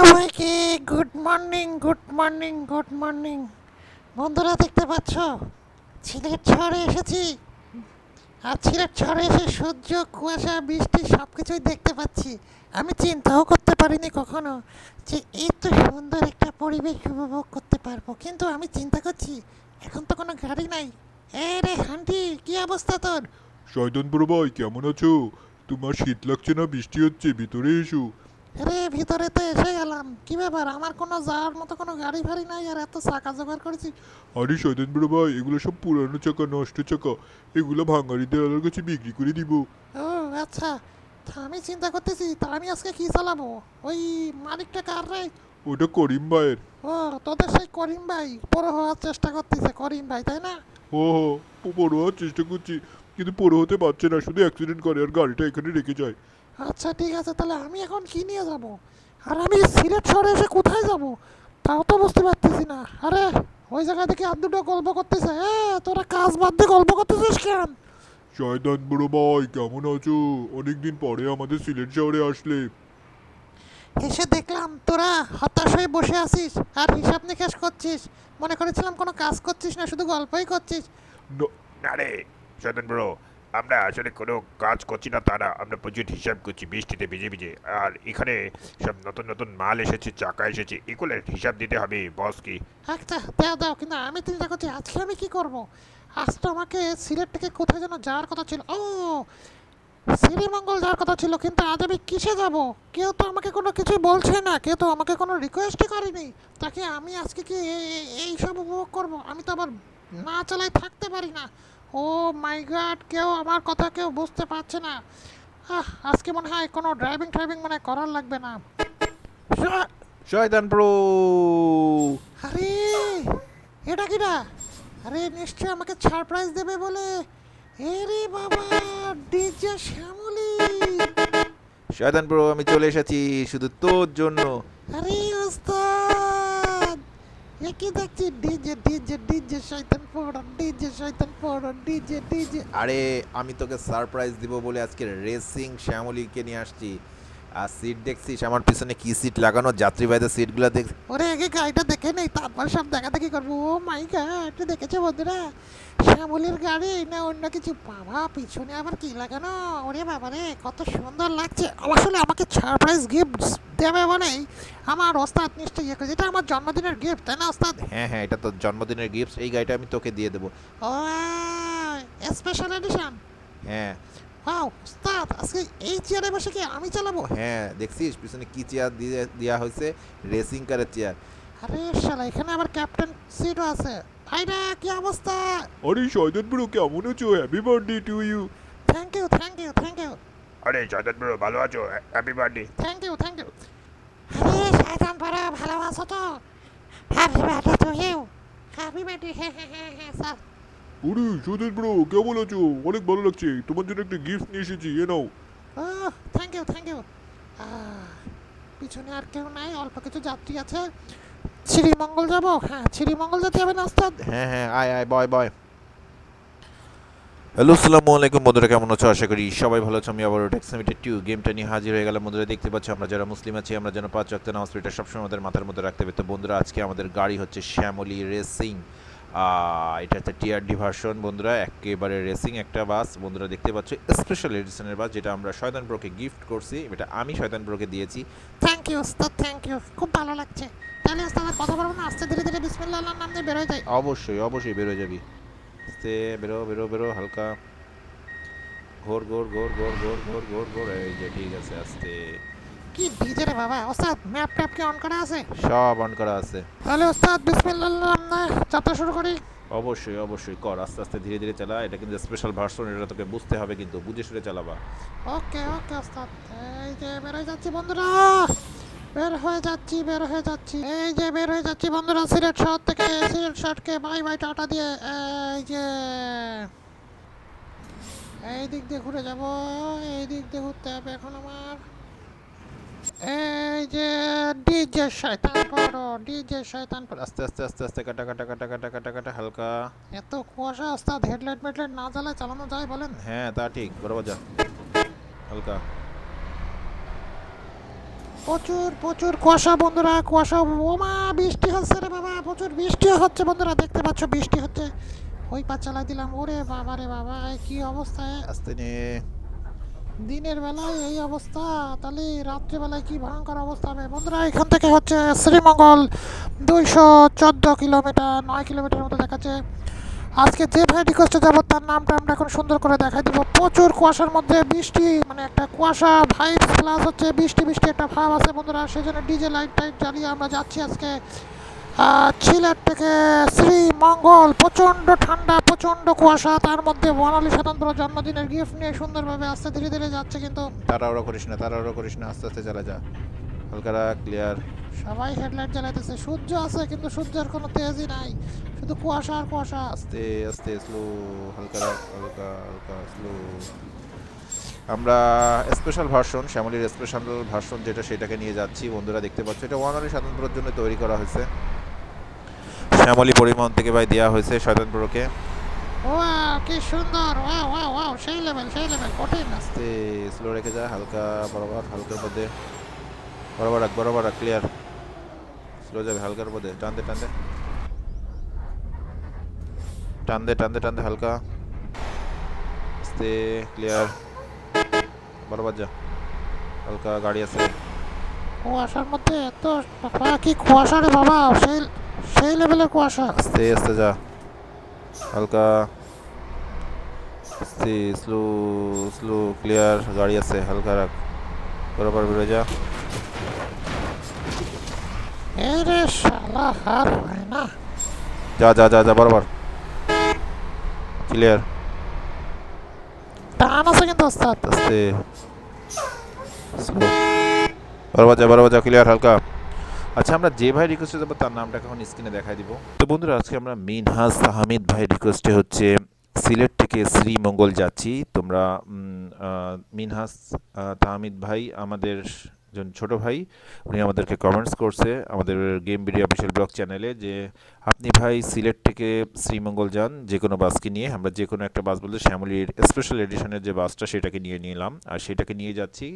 সবাইকে good morning good morning good morning বন্ধুরা, দেখতে পাচ্ছ? সিলেট শহরে এসেছি। আর সিলেট শহরে এসে সূর্য, কুয়াশা, বৃষ্টি সব কিছুই দেখতে পাচ্ছি। আমি চিন্তাও করতে পারিনি কখনো যে এত সুন্দর একটা পরিবেশ উপভোগ করতে পারব। কিন্তু আমি চিন্তা করছি, এখন তো কোনো গাড়ি নাই। এ রে হান্টি, কি অবস্থা তোর? শয়তানপুর ভাই, কেমন আছো? তোমার শীত লাগছে না, বৃষ্টি হচ্ছে, ভিতরে এসো। আরে ভিতরে তো এসে গেলাম। কি ব্যাপার? আমার কোনো যাওয়ার মতো কোনো গাড়ি ফাড়ি নাই আর এত চাকা জোগাড় করেছি। আরে শয়তানপুর ভাই এগুলো সব পুরানো চাকা নষ্ট চাকা। এগুলো ভাঙাড়িদের আলোর কাছে বিক্রি করে দিব। ও আচ্ছা। আমি চিন্তা করতেছি তা আমি আজকে কি চালাবো? ওই মালিকটা কার রে? ওটা করিম ভাইয়ের। ও তোদের সেই করিম ভাই। বড় হওয়ার চেষ্টা করতেছে করিম ভাই তাই না? ও হো বড় হওয়ার চেষ্টা করছি কিন্তু বড় হতে পারছে না শুধু অ্যাক্সিডেন্ট করে আর গাড়িটা এখানে রেখে যায়। আচ্ছা ঠিক আছে তাহলে আমি এখন কি নিয়ে যাব? আর আমি সিলেট শহরে এসে কোথায় যাব? তাও তো বুঝতে পারতেছি না। আরে ওই জায়গা থেকে আর দুটো গল্প করতেছে এ তোরা কাজ বাদ দিয়ে গল্প করতেছিস কেন? শয়তানপুর ভাই কেমন আছো? অনেকদিন পরে আমাদের সিলেট শহরে আসলে। এসে দেখলাম তোরা হতাশ হয়ে বসে আছিস আর হিসাব নিকাশ করছিস। মনে করেছিলাম কোনো কাজ করছিস না শুধু গল্পই করছিস। ন- রে শয়তান ব্রো আমরা আসলে কোনো কাজ করছি না, তারা আমরা প্রচুর হিসাব করছি, বৃষ্টিতে ভিজে ভিজে। আর এখানে সব নতুন নতুন মাল এসেছে, চাকা এসেছে এগুলোর হিসাব দিতে হবে বস কি। আচ্ছা দাও দাও, কিন্তু আমি চিন্তা করছি, আজকে আমি কি করব? আজ তো আমাকে সিলেট থেকে কোথায় যেন যাওয়ার কথা ছিল। ও, শ্রীমঙ্গল যাওয়ার কথা ছিল, কিন্তু আজ আমি কিসে যাব? কেউ তো আমাকে কোনো কিছু বলছে না, কেউ তো আমাকে কোনো রিকোয়েস্টই করেনি। তাকে আমি আজকে কি এই সব উপভোগ করব? আমি তো আবার না চালাই থাকতে পারি না। ও মাই গড কেউ আমার কথা কেউ বুঝতে পারছে না। আহ, আজকে মনে হয় কোনো ড্রাইভিং ট্রাইভিং মানে করার লাগবে না। শয়তান প্রো। আরে এটা কি কিটা? আরে নিশ্চয় আমাকে সারপ্রাইজ দেবে বলে। এরে বাবা ডিজে শ্যামলি। শয়তান প্রো আমি চলে এসেছি শুধু তোর জন্য। আরে ওস্তাদ। কি দেখছি ডিজে ডিজে ডিজে শয়তান পড়ন ডিজে শয়তান পড়ন ডিজে ডিজে আরে, আমি তোকে সারপ্রাইজ দিব বলে আজকে রেসিং শ্যামলীকে নিয়ে আসছি। আর সিট দেখছিস? আমার পিছনে কি সিট লাগানো? যাত্রীবাহীদের সিটগুলো দেখ। ওরে আগে গাড়িটা দেখে নেই তারপর সব দেখা দেখি করব। ও মাই গড দেখেছ বন্ধুরা? শ্যামলের গাড়ি না অন্য কিছু? বাবা পিছনে আবার কি লাগানো? ওরে বাবা রে কত সুন্দর লাগছে। আসলে আমাকে সারপ্রাইজ গিফট দেবে বলেই আমার ওস্তাদ নিশ্চয়ই ইয়ে করেছে। এটা আমার জন্মদিনের গিফট তাই না ওস্তাদ? হ্যাঁ হ্যাঁ এটা তোর জন্মদিনের গিফট এই গাড়িটা আমি তোকে দিয়ে দেবো। ও স্পেশাল এডিশন হ্যাঁ। ওয়াও ওস্তাদ আজকে এই চেয়ারে বসে কি আমি চালাবো? হ্যাঁ দেখছিস? পিছনে কি চেয়ার দিয়ে দেওয়া হয়েছে? রেসিং কারের চেয়ার আরে শালা এখানে আবার ক্যাপ্টেন সিটও আছে। ভাইরা কি অবস্থা? আরে শয়তানপুর কেমন আছো? Happy birthday to you thank you thank you thank you আরে শয়তান ব্রো ভালো আছো? Happy birthday thank you thank you আরে শয়তান পাড়া ভালো আছো তো। Happy birthday to you happy birthday হ্যাঁ হ্যাঁ হ্যাঁ হ্যাঁ স্যার। ওরে ব্রো কেমন আছো? অনেক ভালো লাগছে। তোমার জন্য একটা গিফট নিয়ে এসেছি এ নাও। থ্যাংক ইউ থ্যাংক ইউ পিছনে আর কেউ নাই অল্প কিছু যাত্রী আছে। শ্রীমঙ্গল যাব? হ্যাঁ শ্রীমঙ্গল যেতে হবে না হ্যাঁ হ্যাঁ আয় আয় বয় বয় হ্যালো আসসালামু আলাইকুম বন্ধুরা কেমন আছো? আশা করি সবাই ভালো আছো। আমি আবার টেক্সামিটেড টু গেমটা নিয়ে হাজির হয়ে গেলাম। বন্ধুরা দেখতে পাচ্ছ আমরা যারা মুসলিম আছি আমরা যেন পাঁচ রক্ত নামাজ এটা সবসময় আমাদের মাথার মধ্যে রাখতে হবে। তো বন্ধুরা আজকে আমাদের গাড়ি হচ্ছে শ্যামলি রেসিং এটা হচ্ছে টিআরডি ভার্সন বন্ধুরা একেবারে রেসিং একটা বাস বন্ধুরা দেখতে পাচ্ছ স্পেশাল এডিশনের বাস যেটা আমরা শয়তান ব্রোকে গিফট করছি। এটা আমি শয়তান ব্রোকে দিয়েছি। থ্যাংক ইউ ওস্তাদ থ্যাংক ইউ খুব ভালো লাগছে। তাহলে ওস্তাদ কথা বলব না? আস্তে ধীরে ধীরে বিসমিল্লাহ আল্লাহর নাম দিয়ে বেরোয় যাই। অবশ্যই অবশ্যই বেরো যাবি। আস্তে বেরো বেরো বেরো হালকা। ঘোর ঘোর ঘোর ঘোর ঘোর ঘোর ঘোর ঘোর। এই যে ঠিক আছে আস্তে। কি ডিজে রে বাবা? ওস্তাদ ম্যাপ ট্যাপ কি অন করা আছে? সব অন করা আছে। তাহলে ওস্তাদ বিসমিল্লাহ যাত্রা শুরু করি। অবশ্যই অবশ্যই কর আস্তে আস্তে ধীরে ধীরে চালা। এটা কিন্তু স্পেশাল ভার্সন এটা তোকে বুঝতে হবে কিন্তু বুঝে শুনে চালাবা। ওকে ওকে ওস্তাদ। এই যে বের হয়ে যাচ্ছি বন্ধুরা। বের হয়ে যাচ্ছি বের হয়ে যাচ্ছি। এই যে বের হয়ে যাচ্ছি বন্ধুরা সিলেট শহর থেকে। সিলেট শহরকে বাই বাই টাটা দিয়ে এই যে। এই দিক দিয়ে ঘুরে যাব এই দিক দিয়ে ঘুরতে হবে এখন আমার। এই যে ডিজে শয়তান পড়ো ডিজে শয়তান পড়ো আস্তে আস্তে আস্তে আস্তে কাটা কাটা কাটা কাটা কাটা কাটা হালকা। এত কুয়াশা ওস্তাদ হেডলাইট মেডলাইট না জ্বালায় চালানো যায় বলেন? হ্যাঁ তা ঠিক বরাবর যা। হালকা। প্রচুর প্রচুর কুয়াশা বন্ধুরা কুয়াশা ওমা বৃষ্টি হচ্ছে রে বাবা প্রচুর বৃষ্টিও হচ্ছে বন্ধুরা দেখতে পাচ্ছ বৃষ্টি হচ্ছে। ওই পা চালাই দিলাম ওরে বাবা রে বাবা কি অবস্থা? আস্তে নিয়ে দিনের বেলায় এই অবস্থা, তাহলে রাত্রেবেলায় কি ভয়ঙ্কর অবস্থা হবে? বন্ধুরা, এখান থেকে হচ্ছে শ্রীমঙ্গল দুইশো চোদ্দ কিলোমিটার, নয় কিলোমিটার মতো দেখাচ্ছে। আজকে যে ভাই রিকোয়েস্টে যাব, তার নামটা আমরা এখন সুন্দর করে দেখাই দেবো। প্রচুর কুয়াশার মধ্যে বৃষ্টি মানে একটা কুয়াশা ভাইব প্লাস হচ্ছে বৃষ্টি বৃষ্টি একটা ভাব আছে বন্ধুরা। সেই জন্য ডিজে লাইট টাইট জ্বালিয়ে আমরা যাচ্ছি আজকে। সিলেট থেকে শ্রীমঙ্গল প্রচণ্ড ঠান্ডা প্রচণ্ড কুয়াশা তার মধ্যে বনালী স্বতন্ত্র জন্মদিনের গিফট নিয়ে সুন্দরভাবে আস্তে ধীরে ধীরে যাচ্ছে কিন্তু তাড়াহুড়ো করিস না তাড়াহুড়ো করিস না আস্তে আস্তে চালা যা। হালকা রাখ ক্লিয়ার সবাই হেডলাইট জ্বালাইতেছে। সূর্য আছে কিন্তু সূর্যের কোনো তেজই নাই শুধু কুয়াশা আর কুয়াশা। আস্তে আস্তে স্লো হালকা হালকা হালকা স্লো আমরা স্পেশাল ভার্সন শ্যামলির স্পেশাল ভার্সন যেটা সেটাকে নিয়ে যাচ্ছি। বন্ধুরা দেখতে পাচ্ছ এটা ওয়ানারি স্বাধীনপুরের জন্য তৈরি করা হয়েছে। শ্যামলী পরিবহন থেকে ভাই দেওয়া হয়েছে স্বাধীনপুরকে ওয়াও কি সুন্দর। ওয়াও ওয়াও ওয়াও সেই লেভেল সেই লেভেল কঠিন আস্তে স্লো রেখে যা হালকা বরাবর হালকার মধ্যে বরাবর রাখ বরাবর রাখ ক্লিয়ার স্লো যাবে হালকার মধ্যে টান দে টান দে। টান দে টান দে টান দে হালকা। আস্তে ক্লিয়ার বরাবর যা। হালকা গাড়ি আছে। কুয়াশার মধ্যে এত কি কুয়াশা রে বাবা সেই সেই লেভেলের কুয়াশা। আস্তে আস্তে যা। হালকা। স্লো স্লো ক্লিয়ার গাড়ি আছে হালকা রাখ। বরাবর বেরো যা। এই রে শালা হার হয় না। যা যা যা যা বরাবর। ক্লিয়ার টান আছে কিন্তু ওস্তাদ। আস্তে। বরাবর যা বরাবর যা ক্লিয়ার হালকা। আচ্ছা আমরা যে ভাই রিকোয়েস্টে যাব, তার নামটা এখন স্ক্রিনে দেখাই দিব। তো বন্ধুরা, আজকে আমরা মিনহাজ তাহামিদ ভাই রিকোয়েস্টে হচ্ছে সিলেট থেকে শ্রীমঙ্গল যাচ্ছি। তোমরা মিনহাজ তাহমিদ ভাই, আমাদের একজন ছোট ভাই, উনি আমাদেরকে কমেন্টস করছে আমাদের গেম বিডি অফিসিয়াল ব্লগ চ্যানেলে যে, আপনি ভাই সিলেট থেকে শ্রীমঙ্গল যান যে কোনো বাসকে নিয়ে, আমরা যে কোনো একটা বাস বলতে শ্যামলির স্পেশাল এডিশনের যে বাসটা সেটাকে নিয়ে নিলাম, আর সেটাকে নিয়ে যাচ্ছি।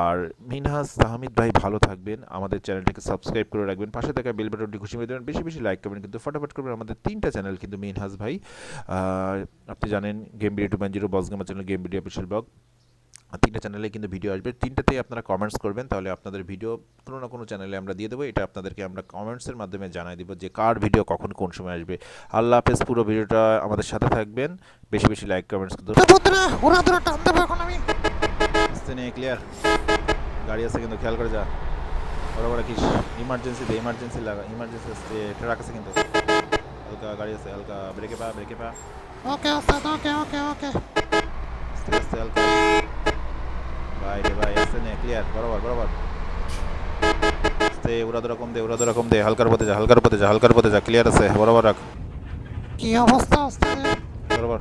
আর মিনহাজ তাহমিদ ভাই ভালো থাকবেন, আমাদের চ্যানেলটিকে সাবস্ক্রাইব করে রাখবেন, পাশে থাকা বেল বাটনটি খুশি দেবেন, বেশি বেশি লাইক করবেন কিন্তু ফটাফট করবেন আমাদের তিনটা চ্যানেল কিন্তু মিনহাজ ভাই। আপনি জানেন game BD two point zero boss gamer channel game BD official blog তিনটা চ্যানেলে কিন্তু ভিডিও আসবে। তিনটাতেই আপনারা কমেন্টস করবেন তাহলে আপনাদের ভিডিও কোনো না কোনো চ্যানেলে আমরা দিয়ে দেবো। এটা আপনাদেরকে আমরা কমেন্টসের মাধ্যমে জানাই দেবো যে কার ভিডিও কখন কোন সময় আসবে। আল্লাহ হাফেজ পুরো ভিডিওটা আমাদের সাথে থাকবেন। বেশি বেশি লাইক কমেন্টস বন্ধুরা ওরা ধরে টান দেবো এখন আমি। নেই ক্লিয়ার গাড়ি আছে কিন্তু খেয়াল করে যা। বড় বড় কিস ইমার্জেন্সি দে ইমার্জেন্সি লাগা ইমার্জেন্সি আসতে ট্রাক আছে কিন্তু। হালকা গাড়ি আছে হালকা ব্রেকে পা ব্রেকে পা। ওকে ওস্তাদ ওকে ওকে ওকে। আস্তে আস্তে হালকা। ভাই রে ভাই আসতে নে ক্লিয়ার বরাবর বরাবর আস্তে উড়া দরা দে উড়া দরা কম দে হালকার পথে যা হালকার পথে যা হালকার পথে যা ক্লিয়ার আছে বরাবর রাখ কি অবস্থা ওস্তাদ বরাবর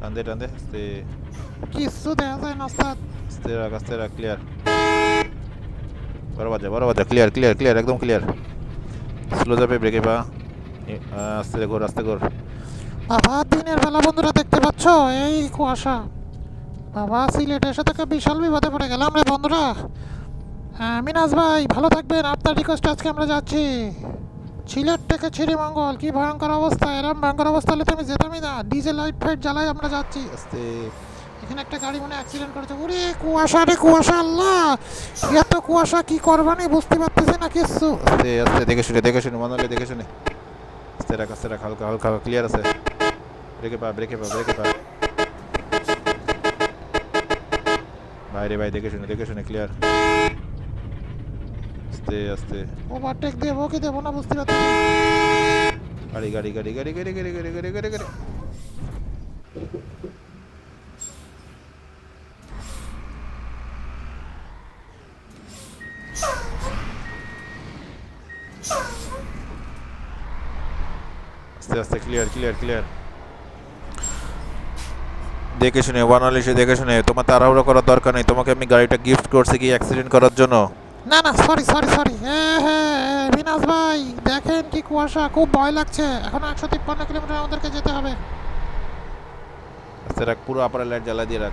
টান দে টান দে আস্তে কিচ্ছু দেখা যায় না ওস্তাদ আস্তে রাখ আস্তে রাখ ক্লিয়ার বরাবর যা বরাবর যা ক্লিয়ার ক্লিয়ার ক্লিয়ার একদম ক্লিয়ার স্লো যাবে ব্রেকে পা আস্তে ঘোর আস্তে ঘোর বাবা দিনের বেলা বন্ধুরা দেখতে পাচ্ছ এই কুয়াশা বাবা সিলেট এসে থেকে বিশাল বিপদে পড়ে গেলাম রে বন্ধুরা। হ্যাঁ, মিনাজ ভাই ভালো থাকবেন। আপনার রিকোয়েস্ট আজকে আমরা যাচ্ছি। সিলেট থেকে শ্রীমঙ্গল কি ভয়ঙ্কর অবস্থা এরম ভয়ঙ্কর অবস্থা হলে তো আমি যেতামই না। ডিজে লাইট ফাইট জ্বালাই আমরা যাচ্ছি। এখানে একটা গাড়ি মনে অ্যাক্সিডেন্ট করেছে। ওরে কুয়াশা রে কুয়াশা আল্লাহ! এত কুয়াশা কি করবানি বুঝতে পারতেছি না কিছু। আস্তে আস্তে দেখে শুনে দেখে শুনে মনে হলে দেখে শুনে। আস্তে রাখ আস্তে রাখ হালকা হালকা ক্লিয়ার আছে। ব্রেকে পা ব্রেকে পা ব্রেকে পা ভাই রে ভাই দেখে শুনে দেখে শুনে ক্লিয়ার আস্তে আস্তে। ওভারটেক দেবো কি দেবো না বুঝতে পারতেছি না। গাড়ি গাড়ি গাড়ি গাড়ি গাড়ি গাড়ি গাড়ি গাড়ি গাড়ি গাড়ি। আস্তে আস্তে ক্লিয়ার ক্লিয়ার ক্লিয়ার দেখে শুনে ওয়ান এসে দেখে শুনে তোমার তাড়াহুড়ো করার দরকার নেই তোমাকে আমি গাড়িটা গিফট করছি কি অ্যাক্সিডেন্ট করার জন্য? না না সরি সরি সরি হ্যাঁ হ্যাঁ বিনাশ ভাই দেখেন কি কুয়াশা খুব ভয় লাগছে এখন একশো তিপ্পান্ন কিলোমিটার আমাদেরকে যেতে হবে। আস্তে রাখ পুরো আপার লাইট জ্বালা দিয়ে রাখ।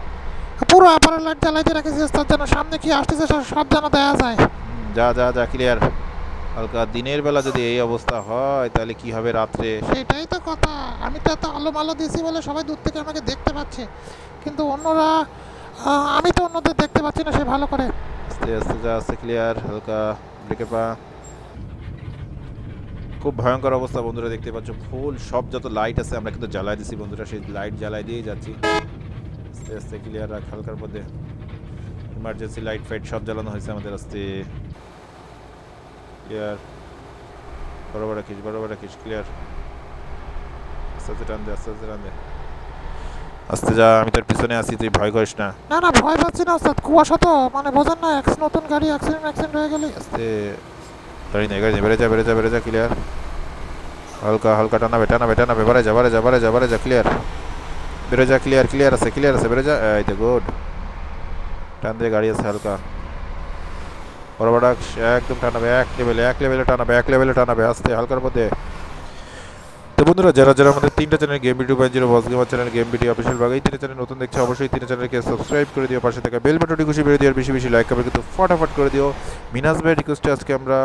পুরো আপারের লাইট জ্বালাইতে রেখেছি ওস্তাদ জন্য সামনে কি আসতেছে সব- যেন দেয়া যায়। যা যা যা ক্লিয়ার হালকা দিনের বেলা যদি এই অবস্থা হয় তাহলে কি হবে রাত্রে? সেটাই তো কথা। আমি তো এত আলো মালো দিয়েছি বলে সবাই দূর থেকে আমাকে দেখতে পাচ্ছে। কিন্তু অন্যরা আমি তো অন্যদের দেখতে পাচ্ছি না সে ভালো করে। আস্তে আস্তে যা আস্তে ক্লিয়ার হালকা ব্রেকে পা। খুব ভয়ঙ্কর অবস্থা বন্ধুরা দেখতে পাচ্ছ ফুল সব যত লাইট আছে আমরা কিন্তু জ্বালাই দিছি বন্ধুরা সেই লাইট জ্বালাই দিয়েই যাচ্ছি। আস্তে আস্তে ক্লিয়ার রাখ হালকার মধ্যে। ইমার্জেন্সি লাইট ফাইট সব জ্বালানো হয়েছে আমাদের আস্তে। ক্লিয়ার বরাবর রাখিস বরাবর রাখিস ক্লিয়ার আস্তে আস্তে টান দে আস্তে আস্তে টান দে। আস্তে যা আমি তোর পিছনে আছি তুই ভয় করিস না। না না ভয় পাচ্ছি না ওস্তাদ। কুয়াশা তো মানে বোঝেন না এক নতুন গাড়ি অ্যাক্সিডেন্ট অ্যাক্সিডেন্ট হয়ে গেলে আস্তে। গাড়ি নেই গাড়ি নেই বেড়ে যা বেড়ে যা বেড়ে যা ক্লিয়ার হালকা হালকা টানাবে টানাবে টানাবে বারে যা বারে যা বারে যা বারে যা ক্লিয়ার বেড়ে যা ক্লিয়ার ক্লিয়ার আছে ক্লিয়ার আছে বেড়ে যা। এই তো গুড টান দিয়ে গাড়ি আছে হালকা। বরাবর রাখ, একদম টানাবে এক লেভেলে এক লেভেলে টানাবে এক লেভেলে টানাবে আস্তে হালকার মধ্যে। তো বন্ধুরা যারা যারা আমাদের তিনটা channel game video point zero boss gamer channel game video official ভাগ এই তিনটা চ্যানেল নতুন দেখছে অবশ্যই তিন চ্যানেলকে সাবস্ক্রাইব করে দিও পাশে থাকা বেল বাটনটি খুশি বেরিয়ে দিও আর বেশি বেশি লাইক করবে কিন্তু ফটাফট করে দিও। মিনাজ ভাই রিকোয়েস্টে আজকে আমরা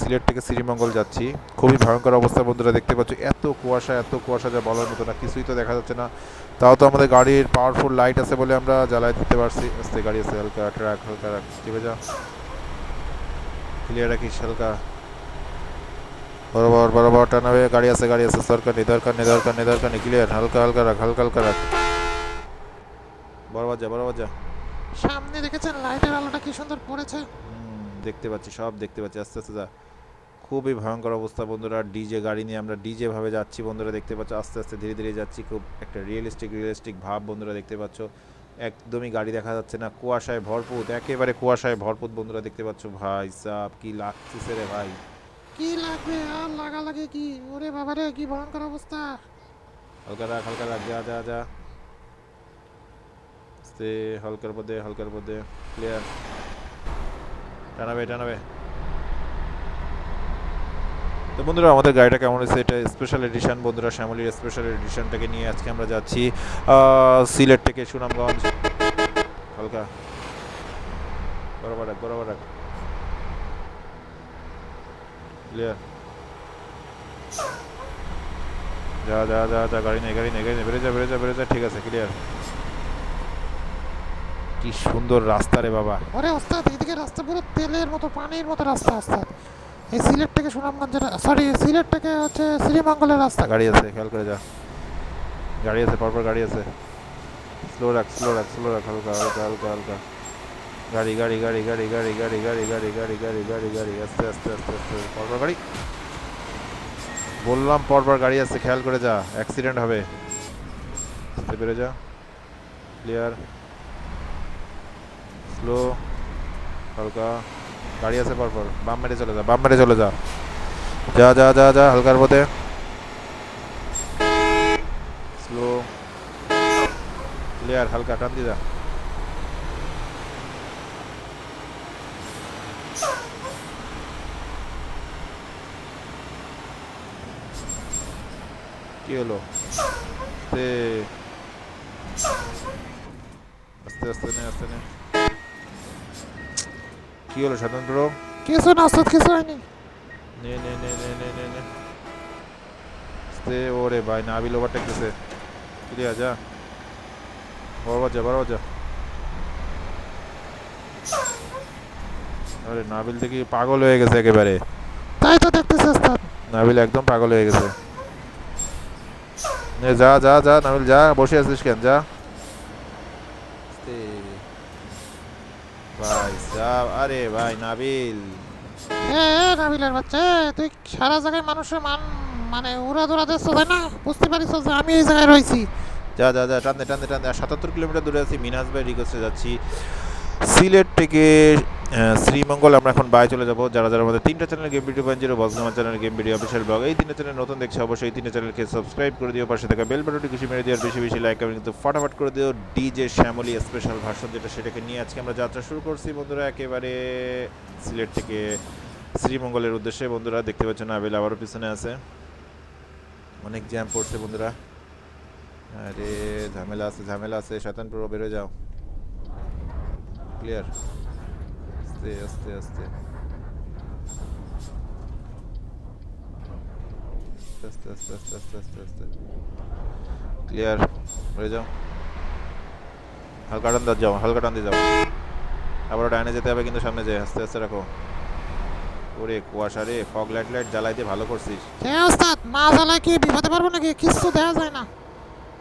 সিলেট থেকে শ্রীমঙ্গল যাচ্ছি। খুবই ভয়ঙ্কর অবস্থা বন্ধুরা দেখতে পাচ্ছ এত কুয়াশা এত কুয়াশা যা বলার মতো না কিছুই তো দেখা যাচ্ছে না। তাও তো আমাদের গাড়ির পাওয়ারফুল লাইট আছে বলে আমরা জ্বালাই দিতে পারছি। আস্তে গাড়ি আছে হালকা ট্রাক হালকা রাখ যা। ক্লিয়ার রাখিস হালকা বরাবর বরাবর টানাবে গাড়ি আছে গাড়ি আছে সরকার নেই দরকার নেই দরকার নেই দরকার নেই ক্লিয়ার হালকা হালকা রাখ হালকা হালকা রাখ। বরাবর যা বরাবর যা। সামনে দেখেছেন লাইটের আলোটা কি সুন্দর পড়েছে? দেখতে পাচ্ছি সব দেখতে পাচ্ছি আস্তে আস্তে যা। খুবই ভয়ঙ্কর অবস্থা বন্ধুরা ডিজে গাড়ি নিয়ে আমরা ডিজে ভাবে যাচ্ছি বন্ধুরা দেখতে পাচ্ছ আস্তে আস্তে ধীরে ধীরে যাচ্ছি খুব একটা রিয়েলিস্টিক রিয়েলিস্টিক ভাব বন্ধুরা দেখতে পাচ্ছ। একদমই গাড়ি দেখা যাচ্ছে না। কুয়াশায় ভরপুর একেবারে কুয়াশায় ভরপুর বন্ধুরা দেখতে পাচ্ছ। ভাই সাপ কি লাগতেছে রে ভাই। কি লাগবে আর লাগা লাগে কি? ওরে বাবারে কি ভয়ঙ্কর অবস্থা। হালকা রাখ হালকা রাখ যা যা যা। হালকার মধ্যে হালকার মধ্যে। ক্লিয়ার টানাবে টানাবে। তো বন্ধুরা, আমাদের গাড়িটা কেমন হয়েছে? এটা স্পেশাল এডিশন বন্ধুরা, শ্যামলির স্পেশাল এডিশনটাকে নিয়ে আজকে আমরা যাচ্ছি সিলেট থেকে সুনামগঞ্জ। হালকা। বরাবর বরাবর ক্লিয়ার যা যা যা যা, গাড়ি নেই গাড়ি নেই গাড়ি নেই বেড়ে যা বেড়ে যা বেড়ে যা, ঠিক আছে ক্লিয়ার কি সুন্দর রাস্তা রে বাবা। ওরে ওস্তাদ এদিকে রাস্তা পুরো তেলের মতো, পানির মতো রাস্তা, ওস্তাদ। এই সিলেট থেকে সুনামগঞ্জের সরি সিলেট থেকে হচ্ছে শ্রীমঙ্গলের রাস্তা গাড়ি আছে খেয়াল করে যা গাড়ি আছে পরপর গাড়ি আছে স্লো রাখ স্লো রাখ স্লো রাখ হালকা হালকা হালকা হালকা গাড়ি গাড়ি গাড়ি গাড়ি গাড়ি গাড়ি গাড়ি গাড়ি গাড়ি গাড়ি গাড়ি গাড়ি আস্তে আস্তে আস্তে আস্তে পরপর গাড়ি বললাম পরপর গাড়ি আছে খেয়াল করে যা অ্যাক্সিডেন্ট হবে আস্তে বেরো যা ক্লিয়ার স্লো হালকা গাড়ি আছে পরপর বাম মেরে চলে যা, বাম মেরে চলে যা। যা যা যা যা, হালকার পথে। স্লো ক্লিয়ার হালকা, টান দি যা। কি হলো? আস্তে আস্তে নে আস্তে নে। কি হলো স্বতন্ত্র কিছু না ওস্তাদ কিছু হয়নি নে নে নে নে নে নে নে আস্তে ওরে ভাই নাবিল ওভারটেক দিছে ক্লিয়ার যা বরাবর যা বরাবর যা আরে নাবিল দেখি পাগল হয়ে গেছে একেবারে তাই তো দেখতেছি ওস্তাদ নাবিল একদম পাগল হয়ে গেছে নে যা যা যা নাবিল যা বসে আছিস কেন যা আস্তে। ভাই সাব আরে ভাই নাবিল। এ নাবিলের বাচ্চা তুই সারা জায়গায় মানুষের মান মানে উড়া দৌড়া দিচ্ছ তাই না? বুঝতে পারিস যে আমি এই জায়গায় রয়েছি। যা যা যা টানতে টানতে টানতে আর সাতাত্তর কিলোমিটার দূরে আছি মিনাজ ভাই রিকোয়েস্টে যাচ্ছি। সিলেট থেকে শ্রীমঙ্গল, আমরা এখন বাই চলে যাব। যারা যারা আমাদের তিনটা channel game video point বক্সনামা channel game video official blog এই তিনটা চ্যানেল নতুন দেখছে অবশ্যই তিনটা চ্যানেলকে সাবস্ক্রাইব করে দিও, পাশে থাকা বেল বাটনটি খুশি মেরে দিও বেশি বেশি লাইক কিন্তু ফটাফট করে দিও। ডিজে শ্যামলি স্পেশাল ভার্সন যেটা সেটাকে নিয়ে আজকে আমরা যাত্রা শুরু করছি, বন্ধুরা। একেবারে সিলেট থেকে শ্রীমঙ্গলের উদ্দেশ্যে, বন্ধুরা, দেখতে পাচ্ছেন আবেল আবারও পিছনে আছে। অনেক জ্যাম পড়ছে, বন্ধুরা। আরে, ঝামেলা আছে ঝামেলা আছে শতানপুর বেরো যাও। ক্লিয়ার আস্তে আস্তে আস্তে আস্তে আস্তে আস্তে আস্তে আস্তে আস্তে ক্লিয়ার হয়ে যাও. হালকা টান দিয়ে যাও হালকা টান দিয়ে যাও। আবার ডাইনে যেতে হবে কিন্তু সামনে যেয়ে আস্তে আস্তে রাখো। ওরে কুয়াশা রে ফগ লাইট লাইট জ্বালাইতে ভালো করছিস। কে ওস্তাদ মা জ্বালায় কি বিপদে পারব নাকি? কিচ্ছু দেখা যায় না।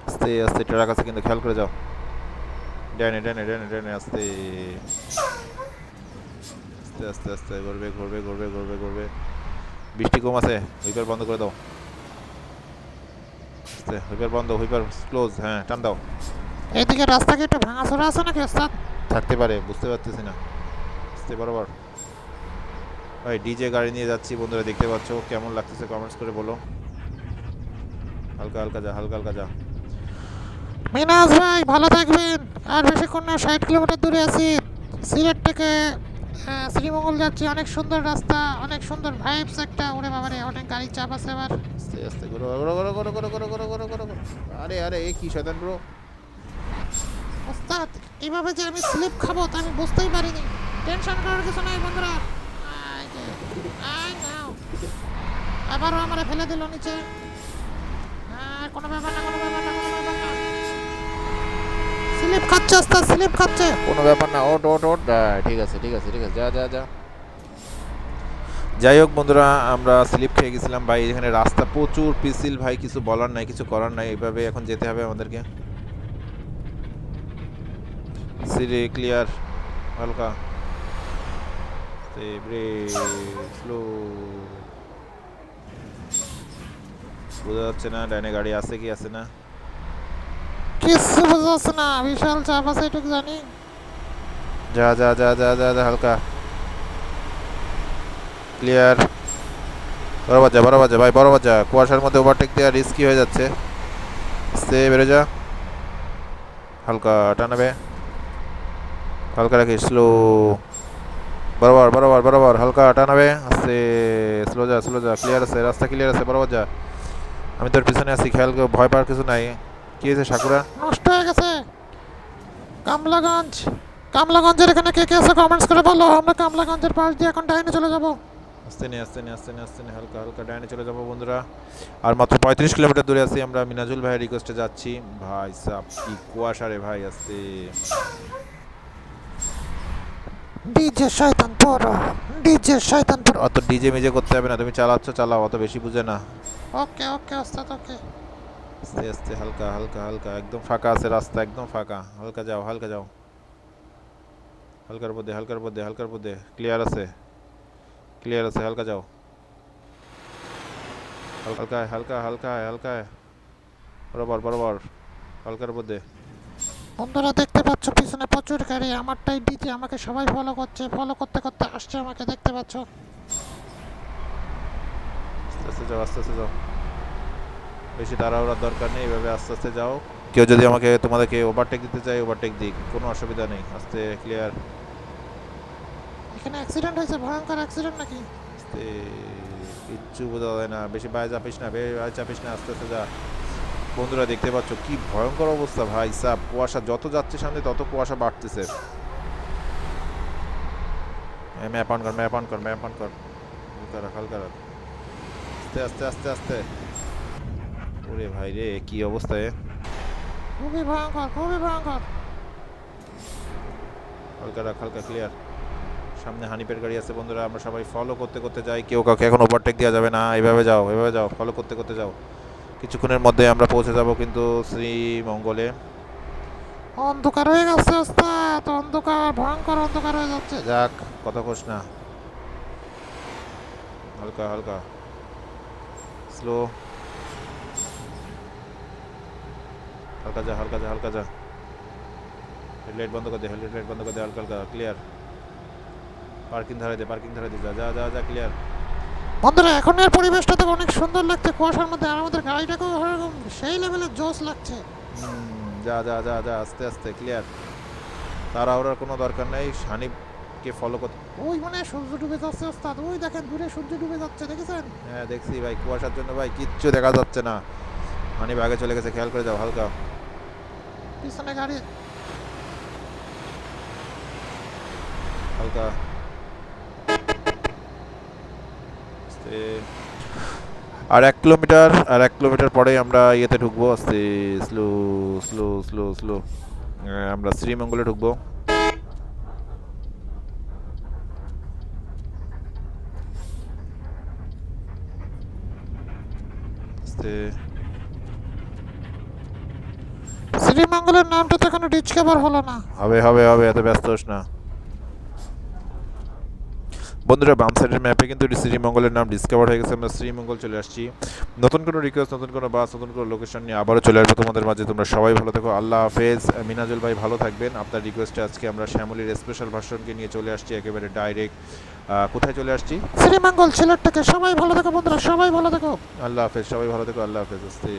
আস্তে আস্তে ট্রাক আছে কিন্তু খেয়াল করে যাও। ডাইনে ডাইনে ডাইনে ডাইনে আস্তে। আস্তে আস্তে আস্তে ঘুরবে ঘুরবে ঘুরবে ঘুরবে ঘুরবে। বৃষ্টি কম আছে হুইপার বন্ধ করে দাও। আস্তে হুইপার বন্ধ হুইপার ক্লোজ হ্যাঁ টান দাও। এদিকে রাস্তা কি একটু ভাঙাচোরা আছে নাকি ওস্তাদ থাকতে পারে বুঝতে পারতেছি না। আস্তে বরাবর। ভাই ডিজে গাড়ি নিয়ে যাচ্ছি বন্ধুরা দেখতে পাচ্ছ কেমন লাগতেছে কমেন্টস করে বলো। হালকা হালকা যা হালকা হালকা যা। মিনাজ ভাই ভালো থাকবেন। আর বেশিক্ষণ না ষাট কিলোমিটার দূরে আছি। সিলেট থেকে আহ, শ্রীমঙ্গল যাচ্ছি অনেক সুন্দর রাস্তা অনেক সুন্দর ভাইবস একটা। ওরে বাবারে অনেক গাড়ি চাপ আছে আবার। আস্তে আস্তে করো করো করো করো করো করো করো করো করো আরে আরে এ কি শয়তান ব্রো ওস্তাদ এইভাবে যে আমি স্লিপ খাব তা আমি বুঝতেই পারিনি। টেনশন করার কিছু নাই বন্ধুরা। আবারও আমার ফেলে দিল নিচে। আর কোনো ব্যাপার না কোনো ব্যাপার না স্লিপ খাচ্ছে ওস্তাদ স্লিপ খাচ্ছে। কোনো ব্যাপার না ওট ওট ওট ঠিক আছে ঠিক আছে ঠিক আছে যা যা যা। যাই হোক বন্ধুরা আমরা স্লিপ খেয়ে গেছিলাম। ভাই এখানে রাস্তা প্রচুর পিছিল ভাই কিছু বলার নাই কিছু করার নাই এইভাবে এখন যেতে হবে আমাদেরকে। সিরি ক্লিয়ার হালকা। স্লো বোঝা যাচ্ছে না ডাইনে গাড়ি আছে কি আছে না। কিচ্ছু বোঝা যাচ্ছে না, বিশাল চাপ আছে এটুকু জানি। যা যা যা যা যা যা, হালকা। ক্লিয়ার বরাবর যা বরাবর যা ভাই বরাবর যা কুয়াশার মধ্যে ওভারটেক দেওয়া রিস্কি হয়ে যাচ্ছে। আস্তে বেরো যা। হালকা, টানাবে। হালকা রাখিস স্লো বরাবর বরাবর বরাবর হালকা, টানাবে। আস্তে স্লো যা স্লো যা ক্লিয়ার আছে, রাস্তা ক্লিয়ার আছে বরাবর যা আমি তোর পিছনে আছি, খেয়াল ভয় পাওয়ার কিছু নাই। কি হয়েছে সাকুরা? নষ্ট হয়ে গেছে। কামলাগঞ্জ। কামলাগঞ্জের এখানে কে কে আছে কমেন্টস করে বলো। আমরা কামলাগঞ্জের পাশ দিয়ে এখন ডাইনে চলে যাব। আস্তে নে আস্তে নে আস্তে নে আস্তে নে হালকা হালকা ডাইনে চলে যাব বন্ধুরা। আর মাত্র পঁয়ত্রিশ কিলোমিটার দূরে আছি আমরা। মিনাজুল ভাইয়ের রিকোয়েস্টে যাচ্ছি। ভাই সাপ কি কুয়াশা রে ভাই আস্তে। ডিজে শয়তান পড়ো ডিজে শয়তান পড়ো অত ডিজে মিজে করতে হবে না। তুমি চালাচ্ছ চালাও অত বেশি বুঝে না। ওকে ওকে ওস্তাদ ওকে। আস্তে আস্তে হালকা হালকা হালকা একদম ফাঁকা আছে রাস্তা একদম ফাঁকা। হালকা যাও হালকা যাও। হালকার মধ্যে হালকার মধ্যে হালকার মধ্যে। ক্লিয়ার আছে? ক্লিয়ার আছে? হালকা যাও। হালকা হালকা হালকা হালকা। বরাবর বরাবর। হালকার মধ্যে। বন্ধুরা দেখতে পাচ্ছ পিছনে প্রচুর গাড়ি। আমারটাই ডিজে আমাকে সবাই ফলো করছে। ফলো করতে করতে আসছে আমাকে দেখতে পাচ্ছ? আস্তে আস্তে যাও আস্তে আস্তে যাও। বেশি তাড়াহুড়ার দরকার নেই এভাবে আস্তে আস্তে যাও। কেউ যদি আমাকে তোমাদেরকে ওভারটেক দিতে চায় ওভারটেক দিক কোনো অসুবিধা নেই আস্তে ক্লিয়ার এখানে অ্যাক্সিডেন্ট হয়েছে ভয়ঙ্কর অ্যাক্সিডেন্ট নাকি? আস্তে কিচ্ছু বোঝা যায় না বেশি বাইরে চাপিস না বেশি বাইরে চাপিস না আস্তে আস্তে যা। বন্ধুরা দেখতে পাচ্ছ কি ভয়ঙ্কর অবস্থা ভাই সাব কুয়াশা যত যাচ্ছে সামনে তত কুয়াশা বাড়তেছে। ম্যাপ অন কর ম্যাপ অন কর ম্যাপ অন কর। হালকা রাখ হালকা রাখ। আস্তে আস্তে আস্তে আস্তে। ওরে ভাই রে কি অবস্থা এ? খুবই ভয়ঙ্কর খুবই ভয়ঙ্কর। হালকা রাখ হালকা ক্লিয়ার সামনে হানিপের গাড়ি আছে বন্ধুরা আমরা সবাই ফলো করতে করতে যাই। কেউ কাউকে এখন ওভারটেক দেওয়া যাবে না এইভাবে যাও এভাবে যাও ফলো করতে করতে যাও। কিছুক্ষণের মধ্যে আমরা পৌঁছে যাব কিন্তু শ্রীমঙ্গলে। অন্ধকার হয়ে গেছে ওস্তাদ অন্ধকার ভয়ঙ্কর অন্ধকার হয়ে যাচ্ছে। যাক কথা কোস না। হালকা হালকা। স্লো হালকা যা হালকা যা হালকা যা। হেডলাইট বন্ধ করে দে হেডলাইট বন্ধ করে দে হালকা হালকা ক্লিয়ার পার্কিং ধারে দে পার্কিং ধারে দে যা যা যা যা ক্লিয়ার বন্ধুরা এখন এর পরিবেশটা তো অনেক সুন্দর লাগছে কুয়াশার মধ্যে আর আমাদের গাড়িটাকেও সেই লেভেলের জোশ লাগছে। যা যা যা যা আস্তে আস্তে ক্লিয়ার তার তাড়াহুড়ার কোনো দরকার নেই হানিফকে ফলো করতে ওই মানে সূর্য ডুবে যাচ্ছে ওস্তাদ ওই দেখেন দূরে সূর্য ডুবে যাচ্ছে দেখেছেন? হ্যাঁ দেখছি ভাই কুয়াশার জন্য ভাই কিচ্ছু দেখা যাচ্ছে না। হানিফ আগে চলে গেছে খেয়াল করে যাও হালকা। পিছনে গাড়ি হালকা আস্তে। আর এক কিলোমিটার আর এক কিলোমিটার পরেই আমরা ইয়েতে ঢুকবো আস্তে স্লো স্লো স্লো স্লো আমরা শ্রীমঙ্গলে ঢুকবো আস্তে শ্রীমঙ্গলের নামটা তো এখনও ডিসকভার হলো না। হবে হবে হবে এত ব্যস্ত হোস না। বন্ধুরা বাম সাইডের ম্যাপে কিন্তু শ্রীমঙ্গলের নাম ডিসকভার হয়ে গেছে। আমরা শ্রীমঙ্গল চলে আসছি। নতুন কোনো রিকোয়েস্ট নতুন কোনো বাস নতুন কোনো লোকেশন নিয়ে আবারও চলে আসব তোমাদের মাঝে। তোমরা সবাই ভালো থেকো। আল্লাহ হাফেজ। মিনাজুল ভাই ভালো থাকবেন। আপনার রিকোয়েস্টে আজকে আমরা শ্যামলির স্পেশাল ভার্সনকে নিয়ে চলে আসছি একেবারে ডাইরেক্ট কোথায় চলে আসছি? শ্রীমঙ্গল সিলেট থেকে সবাই ভালো থাকো বন্ধুরা সবাই ভালো থাকো। আল্লাহ হাফেজ সবাই ভালো থেকো। আল্লাহ হাফেজ আস্তে।